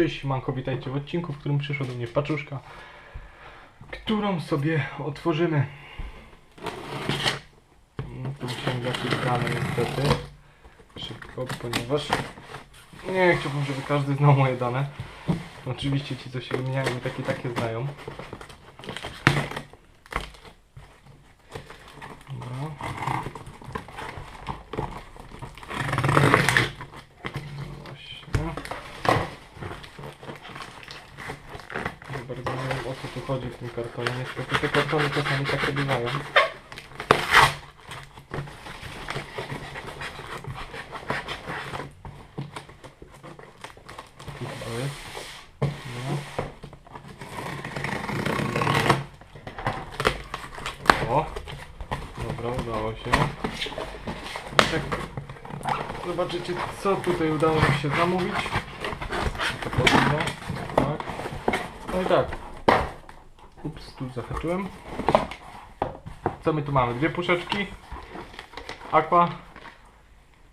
Cześć, manko, witajcie w odcinku, w którym przyszła do mnie paczuszka, którą sobie otworzymy. No, Tu musiałem jakieś dane niestety. Szybko, ponieważ nie chciałbym, żeby każdy znał moje dane. Oczywiście ci, co się wymieniają, takie takie znają. Dobra. No Właśnie. Nie wiem o co tu chodzi w tym kartonie. Niestety te kartony czasami takie bywają. O! Dobra, udało się. Tak zobaczycie co tutaj udało mi się zamówić. To powinno. No i tak. Ups, tu zahaczyłem. Co my tu mamy? Dwie puszeczki. Aqua.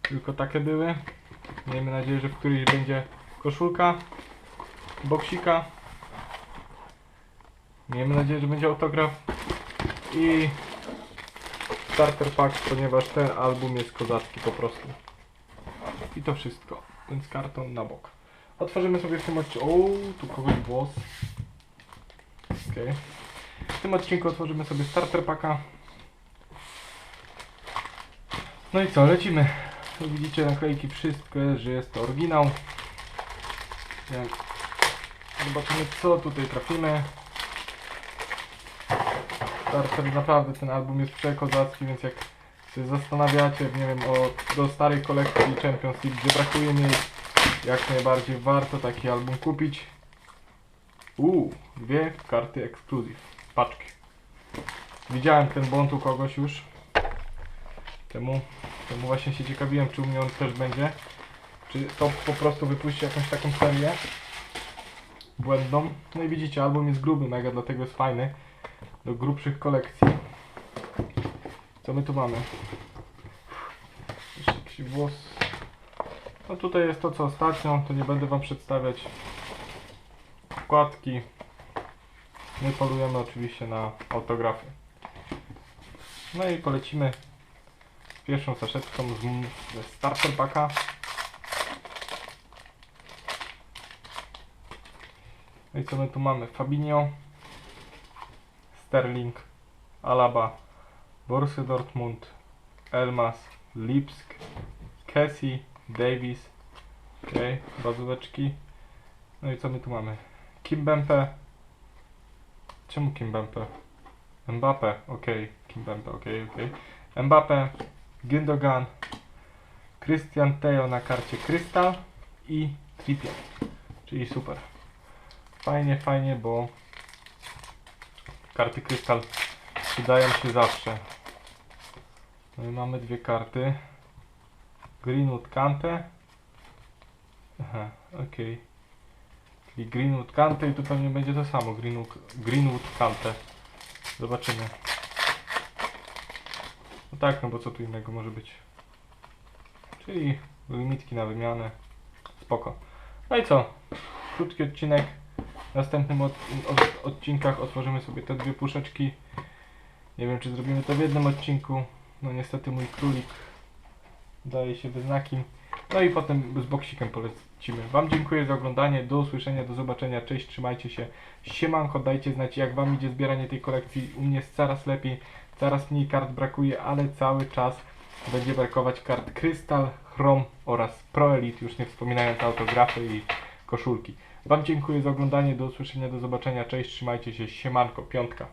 Tylko takie były. Miejmy nadzieję, że w którejś będzie koszulka. Boksika. Miejmy nadzieję, że będzie autograf. I starter pack, ponieważ ten album jest kozacki po prostu. I to wszystko. Więc karton na bok. Otworzymy sobie w tym odcinku. O, tu kogoś włos. W tym odcinku otworzymy sobie starter packa. No i co, lecimy. Tu widzicie naklejki wszystko, że jest to oryginał. Jak zobaczymy co tutaj trafimy. Starter naprawdę ten album jest przekozacki, więc jak się zastanawiacie, nie wiem, o do starej kolekcji Champions League, gdzie brakuje miejsc, jak najbardziej warto taki album kupić. Uuu, dwie karty ekskluzyw, paczki. Widziałem ten błąd u kogoś już. Temu, temu właśnie się ciekawiłem, czy u mnie on też będzie. Czy to po prostu wypuści jakąś taką serię błędną. No i widzicie, album jest gruby mega, dlatego jest fajny. Do grubszych kolekcji. Co my tu mamy? Jeszcze jakiś włos. No tutaj jest to co ostatnio, to nie będę wam przedstawiać wkładki. My polujemy oczywiście na autografy. No i polecimy pierwszą saszetką z ze starter packa. No i co my tu mamy? Fabinho, Sterling, Alaba, Borussia Dortmund, Elmas, Lipsk, Kessie, Davis, okej, bazóweczki. No i co my tu mamy? Kimbempe. Czemu Kimbempe? Mbappe, okej, Kimbempe, okej, okej. Mbappe, Gündogan, Christian Teo na karcie Krystal i Trippier, czyli super. Fajnie, fajnie, bo karty Krystal przydają się zawsze. No i mamy dwie karty. Greenwood Kante. Aha, okej. Czyli Greenwood Kante i tu pewnie będzie to samo. Greenwood, Greenwood Kante. Zobaczymy. No tak, no bo co tu innego może być. Czyli limitki na wymianę. Spoko. No i co? Krótki odcinek. W następnym od, od, odcinkach otworzymy sobie te dwie puszeczki. Nie wiem, czy zrobimy to w jednym odcinku. No niestety mój królik daje się wyznaki. No i potem z boksikiem polecimy. Wam dziękuję za oglądanie. Do usłyszenia, do zobaczenia. Cześć, trzymajcie się. Siemanko, dajcie znać jak Wam idzie zbieranie tej kolekcji. U mnie jest coraz lepiej, coraz mniej kart brakuje, ale cały czas będzie brakować kart Krystal, Chrome oraz Pro Elite, już nie wspominając autografy i koszulki. Wam dziękuję za oglądanie. Do usłyszenia, do zobaczenia. Cześć, trzymajcie się. Siemanko, piątka.